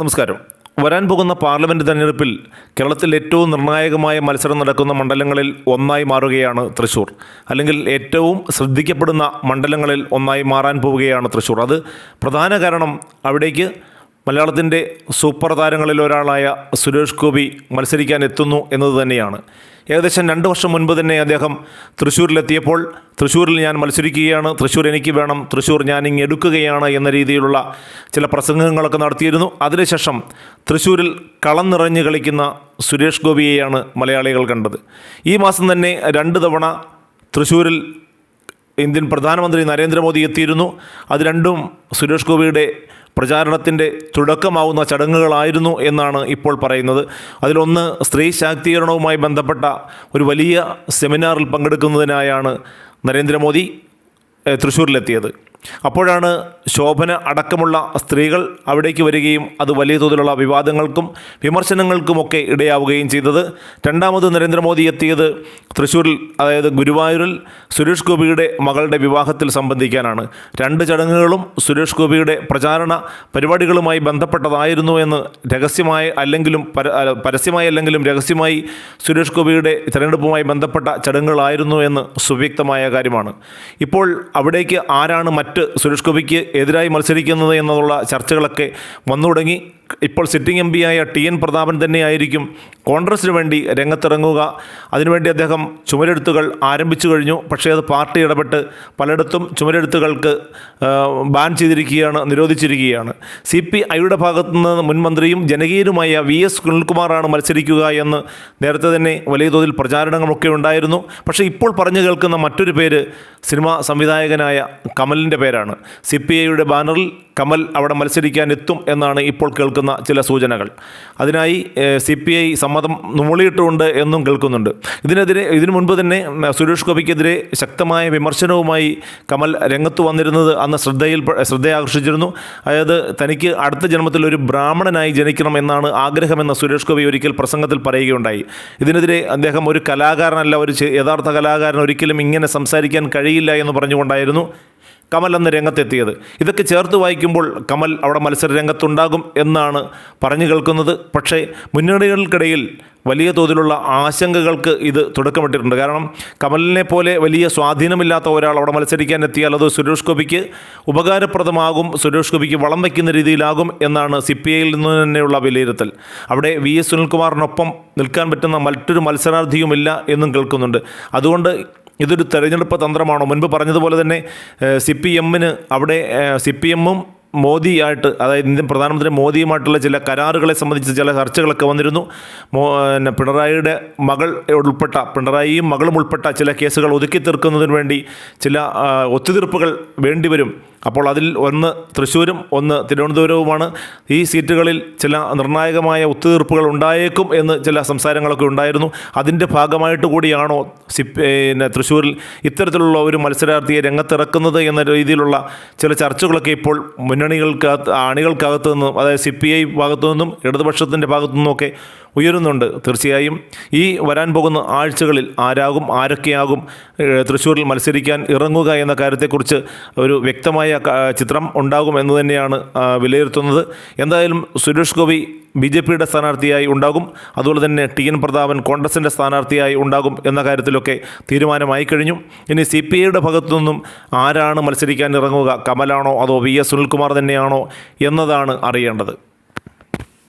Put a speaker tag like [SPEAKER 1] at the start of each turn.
[SPEAKER 1] നമസ്കാരം. വരാൻ പോകുന്ന പാർലമെന്റ് തെരഞ്ഞെടുപ്പിൽ കേരളത്തിൽ ഏറ്റവും നിർണായകമായ മത്സരം നടക്കുന്ന മണ്ഡലങ്ങളിൽ ഒന്നായി മാറുകയാണ് തൃശ്ശൂർ അല്ലെങ്കിൽ ഏറ്റവും ശ്രദ്ധിക്കപ്പെടുന്ന മണ്ഡലങ്ങളിൽ ഒന്നായി മാറാൻ പോവുകയാണ് തൃശ്ശൂർ അത് പ്രധാന കാരണം അവിടേക്ക് മലയാളത്തിന്റെ സൂപ്പർ താരങ്ങളിൽ ഒരാളായ സുരേഷ് ഗോപി മത്സരിക്കാൻ എത്തുന്നു എന്നത് തന്നെയാണ്. ഏകദേശം രണ്ട് വർഷം മുൻപ് തന്നെ അദ്ദേഹം തൃശ്ശൂരിലെത്തിയപ്പോൾ തൃശ്ശൂരിൽ ഞാൻ മത്സരിക്കുകയാണ്. തൃശ്ശൂർ എനിക്ക് വേണം. തൃശ്ശൂർ ഞാൻ ഇങ്ങ് എടുക്കുകയാണ് എന്ന രീതിയിലുള്ള ചില പ്രസംഗങ്ങളൊക്കെ നടത്തിയിരുന്നു. അതിനുശേഷം തൃശ്ശൂരിൽ കളം നിറഞ്ഞ് കളിക്കുന്ന സുരേഷ് ഗോപിയെയാണ് മലയാളികൾ കണ്ടത്. ഈ മാസം തന്നെ രണ്ട് തവണ തൃശ്ശൂരിൽ ഇന്ത്യൻ പ്രധാനമന്ത്രി നരേന്ദ്രമോദി എത്തിയിരുന്നു. അത് രണ്ടും സുരേഷ് ഗോപിയുടെ പ്രചാരണത്തിന്റെ തുടക്കമാവുന്ന ചടങ്ങുകളായിരുന്നു എന്നാണ് ഇപ്പോൾ പറയുന്നത്. അതിലൊന്ന് സ്ത്രീ ശാക്തീകരണവുമായി ബന്ധപ്പെട്ട ഒരു വലിയ സെമിനാറിൽ പങ്കെടുക്കുന്നതിനായാണ് നരേന്ദ്രമോദി തൃശ്ശൂരിലെത്തിയത് അപ്പോഴാണ് ശോഭന അടക്കമുള്ള സ്ത്രീകൾ അവിടേക്ക് വരികയും അത് വലിയ തോതിലുള്ള വിവാദങ്ങൾക്കും വിമർശനങ്ങൾക്കുമൊക്കെ ഇടയാവുകയും ചെയ്തത്. രണ്ടാമത് നരേന്ദ്രമോദി എത്തിയത് തൃശ്ശൂരിൽ അതായത് ഗുരുവായൂരിൽ സുരേഷ് ഗോപിയുടെ മകളുടെ വിവാഹത്തിൽ സംബന്ധിക്കാനാണ്. രണ്ട് ചടങ്ങുകളും സുരേഷ് ഗോപിയുടെ പ്രചാരണ പരിപാടികളുമായി ബന്ധപ്പെട്ടതായിരുന്നു എന്ന് രഹസ്യമായി അല്ലെങ്കിലും പരസ്യമായി അല്ലെങ്കിലും രഹസ്യമായി സുരേഷ് ഗോപിയുടെ തിരഞ്ഞെടുപ്പുമായി ബന്ധപ്പെട്ട ചടങ്ങുകളായിരുന്നു എന്ന് സുവ്യക്തമായ കാര്യമാണ്. ഇപ്പോൾ അവിടേക്ക് ആരാണ് മറ്റ് സുരേഷ് ഗോപിക്ക് എതിരായി മത്സരിക്കുന്നത് എന്നുള്ള ചർച്ചകളൊക്കെ വന്നു തുടങ്ങി ഇപ്പോൾ സിറ്റിംഗ് എം പിയായ ടി എൻ പ്രതാപൻ തന്നെയായിരിക്കും കോൺഗ്രസിന് വേണ്ടി രംഗത്തിറങ്ങുക. അതിനുവേണ്ടി അദ്ദേഹം ചുമരെടുത്തുകൾ ആരംഭിച്ചു കഴിഞ്ഞു. പക്ഷേ അത് പാർട്ടി ഇടപെട്ട് പലയിടത്തും ചുമരെടുത്തുകൾക്ക് ബാൻ ചെയ്തിരിക്കുകയാണ് നിരോധിച്ചിരിക്കുകയാണ്. സി പി ഐയുടെ ഭാഗത്തു നിന്ന് മുൻമന്ത്രിയും ജനകീയരുമായ വി എസ് സുനിൽകുമാറാണ് മത്സരിക്കുക എന്ന് നേരത്തെ തന്നെ വലിയ തോതിൽ പ്രചാരണങ്ങളൊക്കെ ഉണ്ടായിരുന്നു. പക്ഷേ ഇപ്പോൾ പറഞ്ഞു കേൾക്കുന്ന മറ്റൊരു പേര് സിനിമാ സംവിധായകനായ കമലിന്റെ പേരാണ്. സി പി ഐയുടെ ബാനറിൽ കമൽ അവിടെ മത്സരിക്കാൻ എത്തും എന്നാണ് ഇപ്പോൾ കേൾക്കുന്ന ചില സൂചനകൾ. അതിനായി സി പി ഐ സമ്മതം നുമളിയിട്ടുണ്ട് എന്നും കേൾക്കുന്നുണ്ട്. ഇതിനെതിരെ ഇതിനു മുൻപ് തന്നെ സുരേഷ് ഗോപിക്കെതിരെ ശക്തമായ വിമർശനവുമായി കമൽ രംഗത്ത് വന്നിരുന്നത് അന്ന് ശ്രദ്ധയിൽ ശ്രദ്ധയാകർഷിച്ചിരുന്നു. അതായത് തനിക്ക് അടുത്ത ജന്മത്തിൽ ഒരു ബ്രാഹ്മണനായി ജനിക്കണം എന്നാണ് ആഗ്രഹമെന്ന് സുരേഷ് ഗോപി ഒരിക്കൽ പ്രസംഗത്തിൽ പറയുകയുണ്ടായി. ഇതിനെതിരെ അദ്ദേഹം ഒരു കലാകാരനല്ല ഒരു യഥാർത്ഥ കലാകാരൻ ഒരിക്കലും ഇങ്ങനെ സംസാരിക്കാൻ കഴിയില്ല എന്ന് പറഞ്ഞുകൊണ്ടായിരുന്നു കമൽ അന്ന് രംഗത്തെത്തിയത്. ഇതൊക്കെ ചേർത്ത് വായിക്കുമ്പോൾ കമൽ അവിടെ മത്സര രംഗത്തുണ്ടാകും എന്നാണ് പറഞ്ഞു കേൾക്കുന്നത്. പക്ഷേ മുന്നണികൾക്കിടയിൽ വലിയ തോതിലുള്ള ആശങ്കകൾക്ക് ഇത് തുടക്കമിട്ടിട്ടുണ്ട്. കാരണം കമലിനെ പോലെ വലിയ സ്വാധീനമില്ലാത്ത ഒരാൾ അവിടെ മത്സരിക്കാൻ എത്തിയാൽ അത് സുരേഷ് ഗോപിക്ക് ഉപകാരപ്രദമാകും സുരേഷ് ഗോപിക്ക് വളം വയ്ക്കുന്ന രീതിയിലാകും എന്നാണ് സി പി ഐയിൽ നിന്ന് തന്നെയുള്ള വിലയിരുത്തൽ. അവിടെ വി എസ് സുനിൽകുമാറിനൊപ്പം നിൽക്കാൻ പറ്റുന്ന മറ്റൊരു മത്സരാർത്ഥിയുമില്ല എന്നും കേൾക്കുന്നുണ്ട്. അതുകൊണ്ട് ഇതൊരു തെരഞ്ഞെടുപ്പ് തന്ത്രമാണോ? മുൻപ് പറഞ്ഞതുപോലെ തന്നെ സി പി എമ്മിന് അവിടെ സി പി എമ്മും മോദിയായിട്ട് അതായത് ഇന്ത്യൻ പ്രധാനമന്ത്രി മോദിയുമായിട്ടുള്ള ചില കരാറുകളെ സംബന്ധിച്ച് ചില ചർച്ചകളൊക്കെ വന്നിരുന്നു. മോ പിന്നെ പിണറായിയുടെ മകൾ ഉൾപ്പെട്ട പിണറായിയും മകളും ഉൾപ്പെട്ട ചില കേസുകൾ ഒതുക്കി തീർക്കുന്നതിന് വേണ്ടി ചില ഒത്തുതീർപ്പുകൾ വേണ്ടിവരും. അപ്പോൾ അതിൽ ഒന്ന് തൃശ്ശൂരും ഒന്ന് തിരുവനന്തപുരവുമാണ്. ഈ സീറ്റുകളിൽ ചില നിർണായകമായ ഒത്തുതീർപ്പുകൾ ഉണ്ടായേക്കും എന്ന് ചില സംസാരങ്ങളൊക്കെ ഉണ്ടായിരുന്നു. അതിന്റെ ഭാഗമായിട്ട് കൂടിയാണോ പിന്നെ തൃശ്ശൂരിൽ ഇത്തരത്തിലുള്ള ഒരു മത്സരാർത്ഥിയെ രംഗത്തിറക്കുന്നത് എന്ന രീതിയിലുള്ള ചില ചർച്ചകളൊക്കെ ഇപ്പോൾ മുന്നണികൾക്കകത്ത് അണികൾക്കകത്ത് നിന്നും അതായത് സി പി ഐ ഭാഗത്തു നിന്നും ഇടതുപക്ഷത്തിന്റെ ഭാഗത്തു നിന്നുമൊക്കെ ഉയരുന്നുണ്ട് തീർച്ചയായും. ഈ വരാൻ പോകുന്ന ആഴ്ചകളിൽ ആരാകും ആരൊക്കെയാകും തൃശ്ശൂരിൽ മത്സരിക്കാൻ ഇറങ്ങുക എന്ന കാര്യത്തെക്കുറിച്ച് ഒരു വ്യക്തമായ ക- ചിത്രം ഉണ്ടാകും എന്ന് തന്നെയാണ് വിലയിരുത്തുന്നത്. എന്തായാലും സുരേഷ് ഗോപി ബി ജെ പിയുടെ സ്ഥാനാർത്ഥിയായി ഉണ്ടാകും. അതുപോലെ തന്നെ ടി എൻ പ്രതാപൻ കോൺഗ്രസിന്റെ സ്ഥാനാർത്ഥിയായി ഉണ്ടാകും എന്ന കാര്യത്തിലൊക്കെ തീരുമാനമായി കഴിഞ്ഞു. ഇനി സി പി ഐയുടെ ഭാഗത്തു നിന്നും ആരാണ് മത്സരിക്കാൻ ഇറങ്ങുക? കമലാണോ അതോ വി എസ് സുനിൽകുമാർ തന്നെയാണോ എന്നതാണ് അറിയേണ്ടത്.